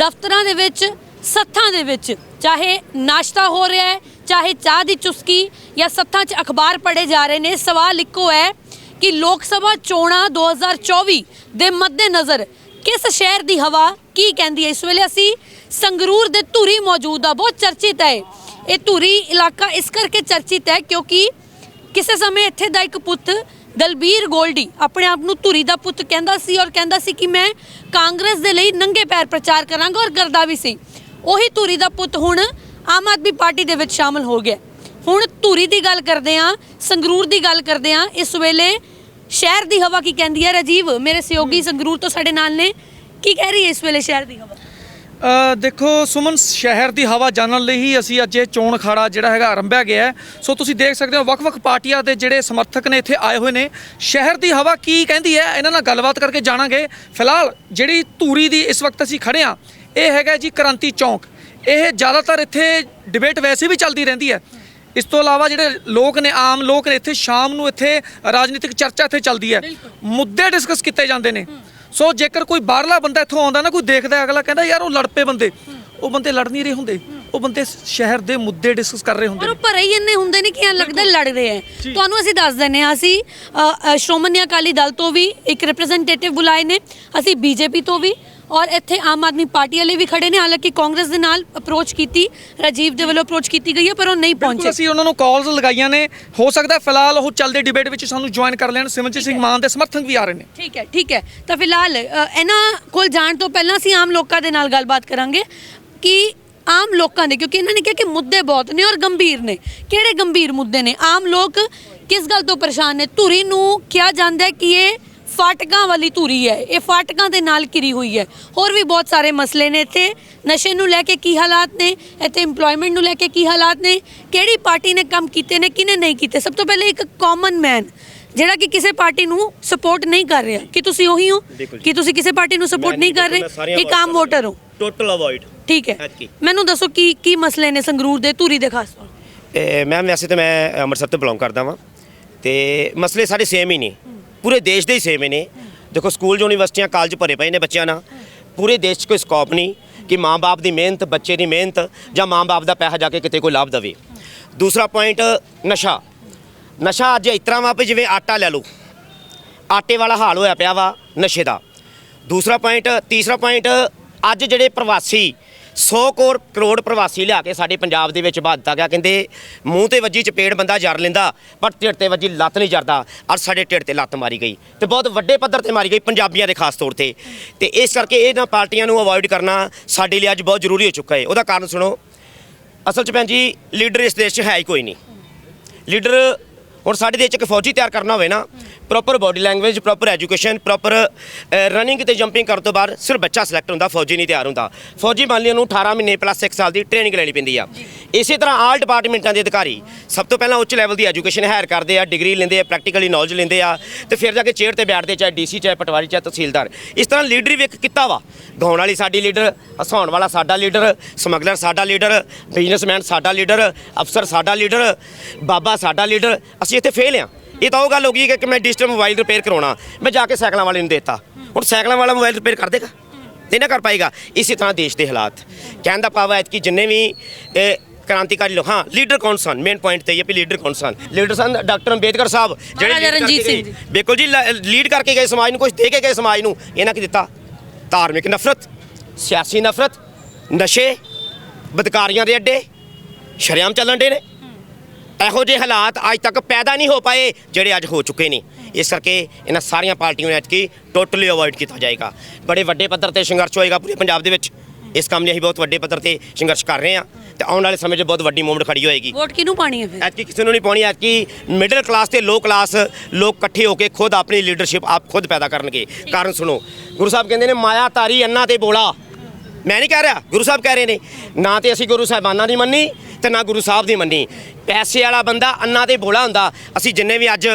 ਦਫ਼ਤਰਾਂ ਦੇ ਵਿੱਚ, ਸੱਥਾਂ ਦੇ ਵਿੱਚ, ਚਾਹੇ ਨਾਸ਼ਤਾ ਹੋ ਰਿਹਾ ਹੈ, ਚਾਹੇ ਚਾਹ ਦੀ ਚੁਸਕੀ ਜਾਂ ਸੱਥਾਂ 'ਚ ਅਖਬਾਰ ਪੜ੍ਹੇ ਜਾ ਰਹੇ ਨੇ, ਸਵਾਲ ਇੱਕੋ ਹੈ ਕਿ ਲੋਕ ਸਭਾ ਚੋਣਾਂ 2024 ਦੇ ਮੱਦੇਨਜ਼ਰ ਕਿਸ ਸ਼ਹਿਰ ਦੀ ਹਵਾ ਕੀ ਕਹਿੰਦੀ ਹੈ? ਇਸ ਵੇਲੇ ਅਸੀਂ ਸੰਗਰੂਰ ਦੇ ਧੂਰੀ ਮੌਜੂਦ ਆ, ਬਹੁਤ ਚਰਚਿਤ ਹੈ। ਇਹ ਧੂਰੀ ਇਲਾਕਾ ਇਸ ਕਰਕੇ ਚਰਚਿਤ ਹੈ ਕਿਉਂਕਿ ਕਿਸੇ ਸਮੇਂ ਇੱਥੇ ਦਾ ਇੱਕ ਪੁੱਤ ਦਲਬੀਰ ਗੋਲਡੀ ਆਪਣੇ ਆਪ ਨੂੰ ਧੁਰੀ ਦਾ ਪੁੱਤ ਕਹਿੰਦਾ ਸੀ ਔਰ ਕਹਿੰਦਾ ਸੀ ਕਿ ਮੈਂ ਕਾਂਗਰਸ ਦੇ ਲਈ ਨੰਗੇ ਪੈਰ ਪ੍ਰਚਾਰ ਕਰਾਂਗਾ ਔਰ ਕਰਦਾ ਵੀ ਸੀ। ਉਹੀ ਧੁਰੀ ਦਾ ਪੁੱਤ ਹੁਣ ਆਮ ਆਦਮੀ ਪਾਰਟੀ ਦੇ ਵਿੱਚ ਸ਼ਾਮਲ ਹੋ ਗਿਆ। ਹੁਣ ਧੁਰੀ ਦੀ ਗੱਲ ਕਰਦੇ ਹਾਂ ਸੰਗਰੂਰ ਦੀ ਗੱਲ ਕਰਦੇ ਹਾਂ ਇਸ ਵੇਲੇ ਸ਼ਹਿਰ ਦੀ ਹਵਾ ਕੀ ਕਹਿੰਦੀ ਹੈ ਰਾਜੀਵ? ਮੇਰੇ ਸਹਿਯੋਗੀ ਸੰਗਰੂਰ ਤੋਂ ਸਾਡੇ ਨਾਲ ਨੇ। ਕੀ ਕਹਿ ਰਹੀ ਹੈ ਇਸ ਵੇਲੇ ਸ਼ਹਿਰ ਦੀ ਹਵਾ? ਦੇਖੋ ਸੁਮਨ ਸ਼ਹਿਰ ਦੀ ਹਵਾ ਜਾਣਨ ਲਈ ਹੀ ਅਸੀਂ ਅੱਜ ਇਹ ਚੋਣ ਅਖਾੜਾ ਜਿਹੜਾ ਹੈਗਾ ਆਰੰਭਿਆ ਗਿਆ ਹੈ। ਸੋ ਤੁਸੀਂ ਦੇਖ ਸਕਦੇ ਹੋ ਵੱਖ-ਵੱਖ ਪਾਰਟੀਆਂ ਦੇ ਜਿਹੜੇ ਸਮਰਥਕ ਨੇ ਇੱਥੇ ਆਏ ਹੋਏ ਨੇ। ਸ਼ਹਿਰ ਦੀ ਹਵਾ ਕੀ ਕਹਿੰਦੀ ਹੈ ਇਹਨਾਂ ਨਾਲ ਗੱਲਬਾਤ ਕਰਕੇ ਜਾਣਾਂਗੇ। ਫਿਲਹਾਲ ਜਿਹੜੀ ਧੂਰੀ ਦੀ ਇਸ ਵਕਤ ਅਸੀਂ ਖੜੇ ਆ ਇਹ ਹੈਗਾ ਜੀ ਕ੍ਰਾਂਤੀ ਚੌਂਕ। ਇਹ ਜ਼ਿਆਦਾਤਰ ਇੱਥੇ ਡਿਬੇਟ ਵੈਸੇ ਵੀ ਚੱਲਦੀ ਰਹਿੰਦੀ ਹੈ। ਇਸ ਤੋਂ ਇਲਾਵਾ ਜਿਹੜੇ ਲੋਕ ਨੇ ਆਮ ਲੋਕ ਨੇ ਇੱਥੇ ਸ਼ਾਮ ਨੂੰ ਇੱਥੇ ਰਾਜਨੀਤਿਕ ਚਰਚਾ ਇੱਥੇ ਚੱਲਦੀ ਹੈ। ਮੁੱਦੇ ਡਿਸਕਸ ਕੀਤੇ ਜਾਂਦੇ ਨੇ। ਸੋ ਜੇਕਰ ਕੋਈ ਬਾਹਰਲਾ ਬੰਦਾ ਇੱਥੋਂ ਆਉਂਦਾ ਨਾ ਕੋਈ ਦੇਖਦਾ ਅਗਲਾ ਕਹਿੰਦਾ ਯਾਰ ਉਹ ਲੜ ਪਏ ਬੰਦੇ। ਉਹ ਬੰਦੇ ਲੜ ਨਹੀਂ ਰਹੇ ਹੁੰਦੇ। ਉਹ ਬੰਦੇ ਸ਼ਹਿਰ ਦੇ ਮੁੱਦੇ ਡਿਸਕਸ ਕਰ ਰਹੇ ਹੁੰਦੇ ਔਰ ਭਰੇ ਹੀ ਇੰਨੇ ਹੁੰਦੇ ਨੇ ਕਿ ਐਂ ਲੱਗਦਾ ਲੜ ਰਹੇ ਹੈ ਤੁਹਾਨੂੰ ਅਸੀਂ ਦੱਸ ਦਿੰਨੇ ਆ ਅਸੀਂ ਸ਼੍ਰੋਮਣੀ ਅਕਾਲੀ ਦਲ ਤੋਂ ਵੀ ਇੱਕ ਰਿਪਰੈਜ਼ੈਂਟੇਟਿਵ ਬੁਲਾਏ ਨੇ ਅਸੀਂ ਬੀਜੇਪੀ ਤੋਂ ਵੀ ਔਰ ਇੱਥੇ ਆਮ ਆਦਮੀ ਪਾਰਟੀ ਵਾਲੇ ਵੀ ਖੜੇ ਨੇ ਹਾਲਾਂਕਿ ਕਾਂਗਰਸ ਦੇ ਨਾਲ ਅਪਰੋਚ ਕੀਤੀ ਰਾਜੀਵ ਦੇ ਵੱਲੋਂ ਅਪਰੋਚ ਕੀਤੀ ਗਈ ਹੈ ਪਰ ਉਹ ਨਹੀਂ ਪਹੁੰਚੇ। ਅਸੀਂ ਉਹਨਾਂ ਨੂੰ ਕਾਲਸ ਲਗਾਈਆਂ ਨੇ। ਹੋ ਸਕਦਾ ਫਿਲਹਾਲ ਉਹ ਚੱਲਦੇ ਡਿਬੇਟ ਵਿੱਚ ਸਾਨੂੰ ਜੁਆਇਨ ਕਰ ਲੈਣ। ਸਿਮਰਜੀਤ ਸਿੰਘ ਮਾਨ ਦੇ ਸਮਰਥਕ ਵੀ ਆ ਰਹੇ ਨੇ। ਠੀਕ ਹੈ ਠੀਕ ਹੈ। ਤਾਂ ਫਿਲਹਾਲ ਇਹਨਾਂ ਕੋਲ ਜਾਣ ਤੋਂ ਪਹਿਲਾਂ ਅਸੀਂ ਆਮ ਲੋਕਾਂ ਦੇ ਨਾਲ ਗੱਲਬਾਤ ਕਰਾਂਗੇ ਕਿ ਆਮ ਲੋਕਾਂ ਦੇ ਕਿਉਂਕਿ ਇਹਨਾਂ ਨੇ ਕਿਹਾ ਕਿ ਮੁੱਦੇ ਬਹੁਤ ਨੇ ਔਰ ਗੰਭੀਰ ਨੇ। ਕਿਹੜੇ ਗੰਭੀਰ ਮੁੱਦੇ ਨੇ? ਆਮ ਲੋਕ ਕਿਸ ਗੱਲ ਤੋਂ ਪਰੇਸ਼ਾਨ ਨੇ? ਧੁਰੀ ਨੂੰ ਕਿਹਾ ਜਾਂਦਾ ਹੈ ਕਿ ਇਹ ਫਾਟਕਾਂ ਵਾਲੀ ਧੁਰੀ ਹੈ ਇਹ ਫਾਟਕਾਂ ਦੇ ਨਾਲ ਘਿਰੀ ਹੋਈ ਹੈ। ਹੋਰ ਵੀ ਬਹੁਤ ਸਾਰੇ ਮਸਲੇ ਨੇ ਇੱਥੇ। ਨਸ਼ੇ ਨੂੰ ਲੈ ਕੇ ਕੀ ਹਾਲਾਤ ਨੇ ਇੱਥੇ EMPLOYMENT ਨੂੰ ਲੈ ਕੇ ਕੀ ਹਾਲਾਤ ਨੇ ਕਿਹੜੀ ਪਾਰਟੀ ਨੇ ਕੰਮ ਕੀਤੇ ਨੇ ਕਿਨੇ ਨਹੀਂ ਕੀਤੇ? ਸਭ ਤੋਂ ਪਹਿਲੇ ਇੱਕ ਕਾਮਨ ਮੈਨ ਜਿਹੜਾ ਕਿ ਕਿਸੇ ਪਾਰਟੀ ਨੂੰ ਸਪੋਰਟ ਨਹੀਂ ਕਰ ਰਿਹਾ। ਕਿ ਤੁਸੀਂ ਉਹੀ ਹੋ। ਕਿ ਤੁਸੀਂ ਕਿਸੇ ਪਾਰਟੀ ਨੂੰ ਸਪੋਰਟ ਨਹੀਂ ਕਰ ਰਹੇ? ਇੱਕ ਆਮ ਵੋਟਰ ਹੋ। ਟੋਟਲ ਅਵੋਇਡ ਠੀਕ ਹੈ। ਮੈਨੂੰ ਦੱਸੋ ਕੀ ਕੀ ਮਸਲੇ ਨੇ ਸੰਗਰੂਰ ਦੇ ਧੂਰੀ ਦੇ ਖਾਸ ਤੌਰ ਤੇ? ਮੈਮ ਵੈਸੇ ਤਾਂ ਮੈਂ ਅੰਮ੍ਰਿਤਸਰ ਤੋਂ ਬਿਲੋਂਗ ਕਰਦਾ ਵਾਂ। ਤੇ ਮਸਲੇ ਸਾਰੇ ਸੇਮ ਹੀ ਨੇ। ਪੂਰੇ ਦੇਸ਼ ਦੇ ਹੀ ਸੇਮ ਨੇ। ਦੇਖੋ, ਸਕੂਲ ਯੂਨੀਵਰਸਿਟੀਆਂ, ਕਾਲਜ ਭਰੇ ਪਏ ਨੇ ਬੱਚਿਆਂ ਨਾਲ। ਪੂਰੇ ਦੇਸ਼ 'ਚ ਕੋਈ ਸਕੋਪ ਨਹੀਂ ਕਿ ਮਾਂ-ਬਾਪ ਦੀ ਮਿਹਨਤ, ਬੱਚੇ ਦੀ ਮਿਹਨਤ ਜਾਂ ਮਾਂ-ਬਾਪ ਦਾ ਪੈਸਾ ਜਾ ਕੇ ਕਿਤੇ ਕੋਈ ਲਾਭ ਦੇਵੇ। ਦੂਸਰਾ ਪੁਆਇੰਟ ਨਸ਼ਾ। ਨਸ਼ਾ ਅੱਜ ਇਸ ਤਰ੍ਹਾਂ ਵਾ ਵੀ ਜਿਵੇਂ ਆਟਾ ਲੈ ਲਓ। ਆਟੇ ਵਾਲਾ ਹਾਲ ਹੋਇਆ ਪਿਆ ਵਾ ਨਸ਼ੇ ਦਾ। ਦੂਸਰਾ ਪੁਆਇੰਟ ਤੀਸਰਾ ਪੁਆਇੰਟ ਅੱਜ ਜਿਹੜੇ ਪ੍ਰਵਾਸੀ 100 ਕਰੋੜ ਕਰੋੜ ਪ੍ਰਵਾਸੀ ਲਿਆ ਕੇ ਸਾਡੇ ਪੰਜਾਬ ਦੇ ਵਿੱਚ ਬਾ ਦਿੱਤਾ ਗਿਆ। ਕਹਿੰਦੇ ਮੂੰਹ ਤੇ ਵੱਜੀ ਚਪੇੜ ਬੰਦਾ ਜਰ ਲੈਂਦਾ, ਪਰ ਢਿੱਡ ਤੇ ਵੱਜੀ ਲੱਤ ਨਹੀਂ ਜਰਦਾ ਅੱਜ ਸਾਡੇ ਢਿੱਡ ਤੇ ਲੱਤ ਮਾਰੀ ਗਈ ਤੇ ਬਹੁਤ ਵੱਡੇ ਪੱਧਰ ਤੇ ਮਾਰੀ ਗਈ ਪੰਜਾਬੀਆਂ ਦੇ ਖਾਸ ਤੌਰ ਤੇ। ਤੇ ਇਸ ਕਰਕੇ ਇਹਨਾਂ ਪਾਰਟੀਆਂ ਨੂੰ ਅਵੋਇਡ ਕਰਨਾ ਸਾਡੇ ਲਈ ਅੱਜ ਬਹੁਤ ਜ਼ਰੂਰੀ ਹੋ ਚੁੱਕਾ ਹੈ। ਉਹਦਾ ਕਾਰਨ ਸੁਣੋ। ਅਸਲ 'ਚ ਭੈਣ ਜੀ, ਲੀਡਰ ਇਸ ਦੇਸ਼ 'ਚ ਹੈ ਹੀ ਕੋਈ ਨਹੀਂ। ਲੀਡਰ ਹੁਣ ਸਾਡੇ ਦੇਸ਼ ਇੱਕ ਫੌਜੀ ਤਿਆਰ ਕਰਨਾ ਹੋਵੇ ਨਾ proper body language proper education proper running ਤੇ ਜੰਪਿੰਗ ਕਰਨ ਤੋਂ ਬਾਅਦ ਸਿਰਫ ਬੱਚਾ ਸਿਲੈਕਟ ਹੁੰਦਾ, ਫੌਜੀ ਨਹੀਂ ਤਿਆਰ ਹੁੰਦਾ। ਫੌਜੀ ਮੰਨ ਲਈ ਉਹਨੂੰ 18 ਮਹੀਨੇ ਪਲੱਸ 1 ਸਾਲ ਦੀ ਟ੍ਰੇਨਿੰਗ ਲੈਣੀ ਪੈਂਦੀ ਆ। ਇਸੇ ਤਰ੍ਹਾਂ ਆਲ ਡਿਪਾਰਟਮੈਂਟਾਂ ਦੇ ਅਧਿਕਾਰੀ ਸਭ ਤੋਂ ਪਹਿਲਾਂ ਉੱਚ ਲੈਵਲ ਦੀ ਐਜੂਕੇਸ਼ਨ ਹਾਇਰ ਕਰਦੇ ਆ ਡਿਗਰੀ ਲੈਂਦੇ ਆ ਪ੍ਰੈਕਟੀਕਲੀ ਨੌਲੇਜ ਲੈਂਦੇ ਆ ਤੇ ਫਿਰ ਜਾ ਕੇ ਚੇਅਰ ਤੇ ਬੈਠਦੇ, ਚਾਹੇ ਡੀਸੀ ਚਾਹੇ ਪਟਵਾਰੀ, ਚਾਹੇ ਤਹਿਸੀਲਦਾਰ। ਇਸ ਤਰ੍ਹਾਂ ਲੀਡਰ ਵੀ ਇੱਕ ਕਿੱਤਾ ਵਾ। ਗਾਉਣ ਵਾਲੀ ਸਾਡੀ ਲੀਡਰ ਹਸਾਉਣ ਵਾਲਾ ਸਾਡਾ ਲੀਡਰ ਸਮਗਲਰ ਸਾਡਾ ਲੀਡਰ ਬਿਜ਼ਨਸਮੈਨ ਸਾਡਾ ਲੀਡਰ ਅਫਸਰ ਸਾਡਾ ਲੀਡਰ ਬਾਬਾ ਸਾਡਾ ਲੀਡਰ ਅਸੀਂ ਇੱਥੇ ਫੇਲ ਆ। ਇਹ ਤਾਂ ਉਹ ਗੱਲ ਹੋ ਗਈ ਕਿ ਮੈਂ ਡਿਜੀਟਲ ਮੋਬਾਈਲ ਰਿਪੇਅਰ ਕਰਾਉਣਾ। ਮੈਂ ਜਾ ਕੇ ਸਾਈਕਲਾਂ ਵਾਲੇ ਨੂੰ ਦੇਤਾ। ਹੁਣ ਸਾਈਕਲਾਂ ਵਾਲਾ ਮੋਬਾਈਲ ਰਿਪੇਅਰ ਕਰ ਦੇਗਾ? ਨਹੀਂ ਨਾ ਕਰ ਪਾਏਗਾ। ਇਸੇ ਤਰ੍ਹਾਂ ਦੇਸ਼ ਦੇ ਹਾਲਾਤ। ਕਹਿਣ ਦਾ ਭਾਵ ਹੈ ਜਿੰਨੇ ਵੀ ਕ੍ਰਾਂਤੀਕਾਰੀ ਲੋਕ ਹਾਂ ਲੀਡਰ ਕੌਣ ਸਨ? ਮੇਨ ਪੁਆਇੰਟ ਤੇ ਇਹ ਵੀ ਲੀਡਰ ਕੌਣ ਸਨ। ਲੀਡਰ ਸਨ ਡਾਕਟਰ ਅੰਬੇਦਕਰ ਸਾਹਿਬ lead ਰਣਜੀਤ ਸਿੰਘ। ਜੀ। ਬਿਲਕੁਲ ਜੀ ਲੀਡ ਕਰਕੇ ਗਏ ਸਮਾਜ ਨੂੰ ਕੁਝ ਦੇ ਕੇ ਗਏ ਸਮਾਜ ਨੂੰ। ਇਹਨਾਂ ਕੀ ਦਿੱਤਾ? ਧਾਰਮਿਕ ਨਫ਼ਰਤ ਸਿਆਸੀ ਨਫ਼ਰਤ ਨਸ਼ੇ ਬਦਕਾਰੀਆਂ ਦੇ ਅੱਡੇ ਸ਼ਰੇਆਮ ਚੱਲਣ ਦੇ ਨੇ। ਇਹੋ ਜਿਹੇ ਹਾਲਾਤ ਅੱਜ ਤੱਕ ਪੈਦਾ ਨਹੀਂ ਹੋ ਪਾਏ ਜਿਹੜੇ ਅੱਜ ਹੋ ਚੁੱਕੇ ਨੇ। ਇਸ ਕਰਕੇ ਇਹਨਾਂ ਸਾਰੀਆਂ ਪਾਰਟੀਆਂ ਨੂੰ ਐਤਕੀ ਟੋਟਲੀ ਅਵੋਇਡ ਕੀਤਾ ਜਾਏਗਾ। ਬੜੇ ਵੱਡੇ ਪੱਧਰ ਤੇ ਸੰਘਰਸ਼ ਹੋਏਗਾ ਪੂਰੇ ਪੰਜਾਬ ਦੇ ਵਿੱਚ। ਇਸ ਕੰਮ ਲਈ ਅਸੀਂ ਬਹੁਤ ਵੱਡੇ ਪੱਧਰ ਤੇ ਸੰਘਰਸ਼ ਕਰ ਰਹੇ ਹਾਂ। ਤੇ ਆਉਣ ਵਾਲੇ ਸਮੇਂ 'ਚ ਬਹੁਤ ਵੱਡੀ ਮੂਵਮੈਂਟ ਖੜੀ ਹੋਏਗੀ। ਵੋਟ ਕਿਹਨੂੰ ਪਾਣੀ ਹੈ ਫਿਰ? ਐਤਕੀ ਕਿਸੇ ਨੂੰ ਨਹੀਂ ਪਾਉਣੀ ਐਤਕੀ ਮਿਡਲ ਕਲਾਸ ਤੇ ਲੋ ਕਲਾਸ ਲੋਕ ਇਕੱਠੇ ਹੋ ਕੇ ਖੁਦ ਆਪਣੀ ਲੀਡਰਸ਼ਿਪ ਆਪ ਖੁਦ ਪੈਦਾ ਕਰਨਗੇ। ਕਾਰਨ ਸੁਣੋ ਗੁਰੂ ਸਾਹਿਬ ਕਹਿੰਦੇ ਨੇ ਮਾਇਆ ਤਾਰੀ ਅੰਨਾ ਤੇ ਬੋਲਾ। ਮੈਂ ਨਹੀਂ ਕਹਿ ਰਿਹਾ ਗੁਰੂ ਸਾਹਿਬ ਕਹਿ ਰਹੇ ਨੇ। ਨਾ ਤੇ ਅਸੀਂ ਗੁਰੂ ਸਾਹਿਬਾਨਾਂ ਦੀ ਮੰਨੀ ਤੇ ਨਾ ਗੁਰੂ ਸਾਹਿਬ ਦੀ ਮੰਨੀ। ਪੈਸੇ ਵਾਲਾ ਬੰਦਾ ਅੰਨਾ ਤੇ ਬੋਲਾ ਹੁੰਦਾ। ਅਸੀਂ ਜਿੰਨੇ ਵੀ ਅੱਜ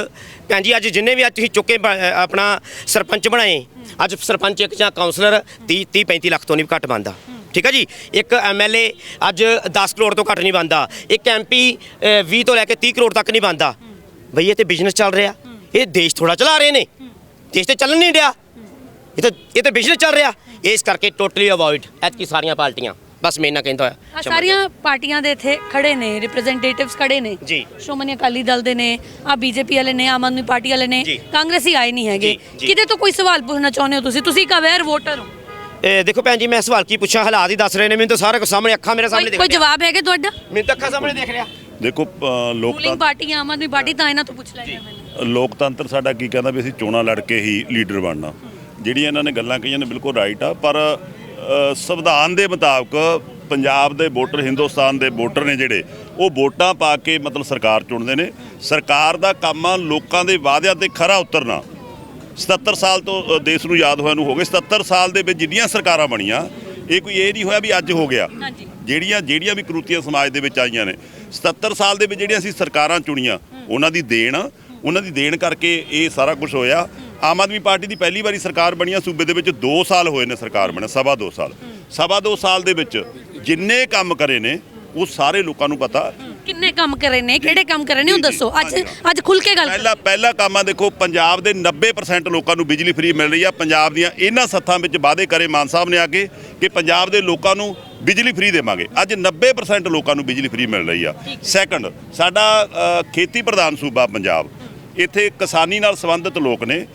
ਭੈਣ ਜੀ ਅੱਜ ਜਿੰਨੇ ਵੀ ਅੱਜ ਤੁਸੀਂ ਚੁੱਕੇ ਬ- ਅ, ਆਪਣਾ ਸਰਪੰਚ ਬਣਾਏ। ਅੱਜ ਸਰਪੰਚ ਇੱਕ ਜਾਂ ਕਾਉਂਸਲਰ 30 30 35 ਲੱਖ ਤੋਂ ਨਹੀਂ ਘੱਟ ਬੰਦਾ ਠੀਕ ਹੈ ਜੀ? ਇੱਕ ਐਮਐਲਏ ਅੱਜ 10 ਕਰੋੜ ਤੋਂ ਘੱਟ ਨਹੀਂ ਬੰਦਾ ਇੱਕ ਐਮਪੀ 20 ਤੋਂ ਲੈ ਕੇ 30 ਕਰੋੜ ਤੱਕ ਨਹੀਂ ਬੰਦਾ ਬਈ ਇਹ ਤੇ ਬਿਜ਼ਨਸ ਚੱਲ ਰਿਹਾ। ਇਹ ਦੇਸ਼ ਥੋੜਾ ਚਲਾ ਰਹੇ ਨੇ। ਦੇਸ਼ ਤੇ ਚੱਲਣ ਨਹੀਂ ਡਿਆ। ਇਹ ਤਾਂ ਇਹ ਤਾਂ ਬਿਜ਼ਨਸ ਚੱਲ ਰਿਹਾ। ਇਸ ਕਰਕੇ ਟੋਟਲੀ ਅਵੋਇਡ ਐਤਕੀ ਸਾਰੀਆਂ ਪਾਰਟੀਆਂ। ਬਸ ਮੈਂ ਇਹਨਾਂ ਕਹਿੰਦਾ ਹੋਇਆ। ਸਾਰੀਆਂ ਪਾਰਟੀਆਂ ਦੇ ਇੱਥੇ ਖੜੇ ਨੇ ਰਿਪਰੈਜ਼ੈਂਟੇਟਿਵਸ ਖੜੇ ਨੇ। ਜੀ। ਸ਼੍ਰੋਮਣੀ ਅਕਾਲੀ ਦਲ ਦੇ ਨੇ ਆ ਬੀਜੇਪੀ ਵਾਲੇ ਨੇ ਆਮ ਆਦਮੀ ਪਾਰਟੀ ਵਾਲੇ ਨੇ। ਕਾਂਗਰਸੀ ਆਏ ਨਹੀਂ ਹੈਗੇ। ਕਿਤੇ ਤੋਂ ਕੋਈ ਸਵਾਲ ਪੁੱਛਣਾ ਚਾਹੁੰਦੇ ਹੋ ਤੁਸੀਂ? ਤੁਸੀਂ ਇੱਕ ਅਵੇਅਰ ਵੋਟਰ ਹੋ। ਇਹ ਦੇਖੋ ਭੈਣ ਜੀ ਮੈਂ ਸਵਾਲ ਕੀ ਪੁੱਛਾਂ? ਹਾਲਾਤ ਹੀ ਦੱਸ ਰਹੇ ਨੇ। ਮੈਨੂੰ ਤਾਂ ਸਾਰਾ ਕੁਝ ਸਾਹਮਣੇ ਅੱਖਾਂ ਮੇਰੇ ਸਾਹਮਣੇ ਦਿਖ ਕੋਈ ਜਵਾਬ ਹੈਗਾ ਤੁਹਾਡਾ? ਮੈਨੂੰ ਤਾਂ ਅੱਖਾਂ ਸਾਹਮਣੇ ਦਿਖ ਰਿਹਾ। ਦੇਖੋ ਰੂਲਿੰਗ ਲੋਕਤੰਤਰ ਪਾਰਟੀ ਆਮ ਆਦਮੀ ਪਾਰਟੀ ਤਾਂ ਇਹਨਾਂ ਤੋਂ ਪੁੱਛ ਲੈਣਾ ਮੈਨੂੰ ਲੋਕਤੰਤਰ ਸਾਡਾ ਕੀ ਕਹਿੰਦਾ ਵੀ ਅਸੀਂ ਚੋਣਾਂ ਲੜ ਕੇ ਹੀ ਲੀਡਰ ਬਣਨਾ। ਜਿਹੜੀਆਂ ਇਹਨਾਂ ਨੇ ਗੱਲਾਂ ਕਹੀਆਂ ਨੇ ਬਿਲਕੁਲ ਰਾਈਟ ਆ ਪਰ ਅ, ਸੰਵਿਧਾਨ ਦੇ ਮੁਤਾਬਕ ਪੰਜਾਬ ਦੇ ਵੋਟਰ ਹਿੰਦੁਸਤਾਨ ਦੇ ਵੋਟਰ ਨੇ ਜਿਹੜੇ ਉਹ ਵੋਟਾਂ ਪਾ ਕੇ ਮਤਲਬ ਸਰਕਾਰ ਚੁਣਦੇ ਨੇ। ਸਰਕਾਰ ਦਾ ਕੰਮ ਆ ਲੋਕਾਂ ਦੇ ਵਾਅਦਿਆਂ ਤੇ ਖਰਾ ਉਤਰਨਾ। 77 ਸਾਲ ਤੋਂ ਦੇਸ਼ ਨੂੰ ਯਾਦ ਹੋਇਆ ਨੂੰ ਹੋ ਗਏ। 77 ਸਾਲ ਦੇ ਵਿੱਚ ਜਿੰਨੀਆਂ ਸਰਕਾਰਾਂ ਬਣੀਆਂ ਇਹ ਕੋਈ ਇਹ ਨਹੀਂ ਹੋਇਆ ਵੀ ਅੱਜ ਹੋ ਗਿਆ। ਜਿਹੜੀਆਂ ਜਿਹੜੀਆਂ ਵੀ ਕਰੂਤੀਆਂ ਸਮਾਜ ਦੇ ਵਿੱਚ ਆਈਆਂ ਨੇ। 77 ਸਾਲ ਦੇ ਵਿੱਚ ਜਿਹੜੀਆਂ ਅਸੀਂ ਸਰਕਾਰਾਂ ਚੁਣੀਆਂ ਉਹਨਾਂ ਦੀ ਦੇਣ ਉਹਨਾਂ ਦੀ ਦੇਣ ਕਰਕੇ ਇਹ ਸਾਰਾ ਕੁਝ ਹੋਇਆ। ਆਮ ਆਦਮੀ ਪਾਰਟੀ ਦੀ ਪਹਿਲੀ ਵਾਰੀ ਸਰਕਾਰ ਬਣੀ ਆ ਸੂਬੇ ਦੇ ਵਿੱਚ 2 ਸਾਲ ਹੋਏ ਨੇ ਸਰਕਾਰ ਬਣੇ ਸਵਾ 2 ਸਾਲ। ਸਵਾ 2 ਸਾਲ ਦੇ ਵਿੱਚ ਜਿੰਨੇ ਕੰਮ ਕਰੇ ਨੇ ਉਹ ਸਾਰੇ ਲੋਕਾਂ ਨੂੰ ਪਤਾ। ਕਿੰਨੇ ਕੰਮ ਕਰੇ ਨੇ ਕਿਹੜੇ ਕੰਮ ਕਰੇ ਨੇ ਉਹ ਦੱਸੋ। ਅੱਜ ਅੱਜ ਖੁੱਲ ਕੇ ਗੱਲ। ਪਹਿਲਾ ਪਹਿਲਾ ਕੰਮ ਆ ਦੇਖੋ ਪੰਜਾਬ ਦੇ 90% ਲੋਕਾਂ ਨੂੰ ਬਿਜਲੀ ਫ੍ਰੀ ਮਿਲ ਰਹੀ ਆ। ਪੰਜਾਬ ਦੀਆਂ ਇਹਨਾਂ ਸੱਥਾਂ ਵਿੱਚ ਵਾਅਦੇ ਕਰੇ ਮਾਨ ਸਾਹਿਬ ਨੇ ਆ ਕੇ ਕਿ ਪੰਜਾਬ ਦੇ ਲੋਕਾਂ ਨੂੰ ਬਿਜਲੀ ਫ੍ਰੀ ਦੇਵਾਂਗੇ। ਅੱਜ 90% ਲੋਕਾਂ ਨੂੰ ਬਿਜਲੀ ਫ੍ਰੀ ਮਿਲ ਰਹੀ ਆ। ਸੈਕੰਡ ਸਾਡਾ ਖੇਤੀ ਪ੍ਰਧਾਨ ਸੂਬਾ ਪੰਜਾਬ। ਇੱਥੇ ਕਿਸਾਨੀ ਨਾਲ ਸੰਬੰਧਿਤ ਲੋਕ ਨੇ।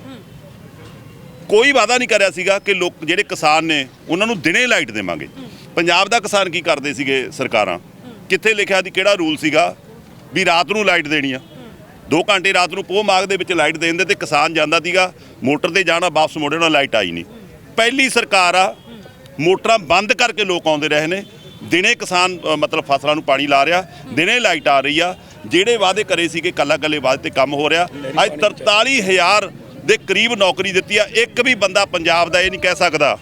ਕੋਈ ਵਾਅਦਾ ਨਹੀਂ ਕਰਿਆ ਸੀਗਾ ਕਿ ਲੋਕ ਜਿਹੜੇ ਕਿਸਾਨ ਨੇ ਉਹਨਾਂ ਨੂੰ ਦਿਨੇ ਲਾਈਟ ਦੇਵਾਂਗੇ। ਪੰਜਾਬ ਦਾ ਕਿਸਾਨ ਕੀ ਕਰਦੇ ਸੀਗੇ ਸਰਕਾਰਾਂ? ਕਿੱਥੇ ਲਿਖਿਆ ਸੀ, ਕਿਹੜਾ ਰੂਲ ਸੀਗਾ ਵੀ ਰਾਤ ਨੂੰ ਲਾਈਟ ਦੇਣੀ ਆ। 2 ਘੰਟੇ ਰਾਤ ਨੂੰ ਪੋਹ ਮਾਗ ਦੇ ਵਿੱਚ ਲਾਈਟ ਦੇਣ ਦੇ ਦਿੰਦੇ ਤੇ ਕਿਸਾਨ ਜਾਂਦਾ ਸੀਗਾ, ਮੋਟਰ ਤੇ ਜਾਣਾ, ਵਾਪਸ ਮੁੜੇ ਉਹਨਾਂ ਲਾਈਟ ਆਈ ਨਹੀਂ। ਪਹਿਲੀ ਸਰਕਾਰ ਆ, ਮੋਟਰਾਂ ਬੰਦ ਕਰਕੇ ਲੋਕ ਆਉਂਦੇ ਰਹੇ ਨੇ। ਦਿਨੇ ਕਿਸਾਨ ਮਤਲਬ ਫਸਲਾਂ ਨੂੰ ਪਾਣੀ ਲਾ ਰਿਹਾ, ਦਿਨੇ ਲਾਈਟ ਆ ਰਹੀ ਆ। ਜਿਹੜੇ ਵਾਅਦੇ ਕਰੇ ਸੀਗੇ ਕੱਲਾ ਕੱਲੇ ਵਾਅਦੇ ਤੇ ਕੰਮ ਹੋ ਰਿਹਾ, ਅੱਜ 43000 ਦੇ ਕਰੀਬ ਨੌਕਰੀ ਦਿੱਤੀ ਆ। ਇੱਕ ਵੀ ਬੰਦਾ ਪੰਜਾਬ ਦਾ ਇਹ ਨਹੀਂ ਕਹਿ ਸਕਦਾ।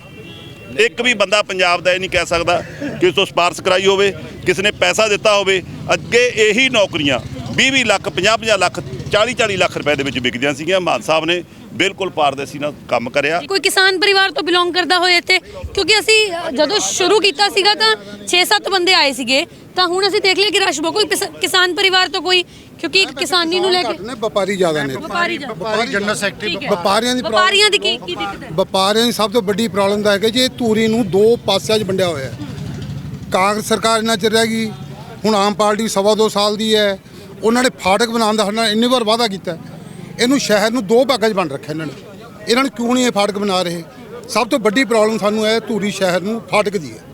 ਇੱਕ ਵੀ ਬੰਦਾ ਪੰਜਾਬ ਦਾ ਇਹ ਨਹੀਂ ਕਹਿ ਸਕਦਾ ਕਿ ਉਸ ਤੋਂ ਸਪਾਰਸ਼ ਕਰਾਈ ਹੋਵੇ, ਕਿਸ ਨੇ ਪੈਸਾ ਦਿੱਤਾ ਹੋਵੇ, ਅੱਗੇ ਇਹੀ ਨੌਕਰੀਆਂ 20-20 ਲੱਖ 50-50 ਲੱਖ 40-40 ਲੱਖ ਰੁਪਏ ਦੇ ਵਿੱਚ ਵਿਕਦੀਆਂ ਸੀਗੀਆਂ। ਮਾਨ ਸਾਹਿਬ ਨੇ ਬਿਲਕੁਲ ਪਾਰਦਰਸ਼ੀ ਨਾਲ ਕੰਮ ਕਰਿਆ। ਕੋਈ ਕਿਸਾਨ ਪਰਿਵਾਰ ਤੋਂ ਬਿਲੋਂਗ ਕਰਦਾ ਹੋਏ ਇੱਥੇ? ਕਿਉਂਕਿ ਅਸੀਂ ਜਦੋਂ ਸ਼ੁਰੂ ਕੀਤਾ ਸੀਗਾ ਤਾਂ 6-7 ਬੰਦੇ ਆਏ ਸੀਗੇ। ਤਾਂ ਹੁਣ ਅਸੀਂ ਦੇਖ ਲਿਆ ਕਿ ਰਸ਼ ਬਹੁਤ ਕੋਈ ਕਿਸਾਨ ਪਰਿਵਾਰ ਤੋਂ ਕੋਈ ਕਿਉਂਕਿ ਇੱਕ ਕਿਸਾਨੀ ਨੂੰ ਲੈ ਕੇ ਨੇ ਵਪਾਰੀ ਜ਼ਿਆਦਾ ਨੇ। ਵਪਾਰੀ ਜਨਰਲ ਸੈਕਟਰੀ। ਵਪਾਰੀਆਂ ਦੀ ਵਪਾਰੀਆਂ ਦੀ ਕੀ ਕੀ ਦਿੱਕਤ ਹੈ? ਵਪਾਰੀਆਂ ਦੀ ਸਭ ਤੋਂ ਵੱਡੀ ਪ੍ਰੋਬਲਮ ਤਾਂ ਹੈ ਕਿ ਜੇ ਧੂਰੀ ਨੂੰ ਦੋ ਪਾਸਿਆਂ 'ਚ ਵੰਡਿਆ ਹੋਇਆ ਹੈ। ਕਾਂਗਰਸ ਸਰਕਾਰ ਇਹਨਾਂ ਚਿਰ ਰਹਿ ਗਈ ਹੁਣ ਆਮ ਪਾਰਟੀ ਸਵਾ ਦੋ ਸਾਲ ਦੀ ਹੈ। ਉਹਨਾਂ ਨੇ ਫਾਟਕ ਬਣਾਉਣ ਦਾ ਸਾਡੇ ਨਾਲ ਇੰਨੀ ਵਾਰ ਵਾਅਦਾ ਕੀਤਾ। ਇਹਨੂੰ ਸ਼ਹਿਰ ਨੂੰ ਦੋ ਭਾਗਾਂ 'ਚ ਵੰਡ ਰੱਖਿਆ ਇਹਨਾਂ ਨੇ। ਇਹਨਾਂ ਨੇ ਕਿਉਂ ਨਹੀਂ ਇਹ ਫਾਟਕ ਬਣਾ ਰਹੇ? ਸਭ ਤੋਂ ਵੱਡੀ ਪ੍ਰੋਬਲਮ ਸਾਨੂੰ ਹੈ ਧੂਰੀ ਸ਼ਹਿਰ ਨੂੰ ਫਾਟਕ ਦੀ ਹੈ।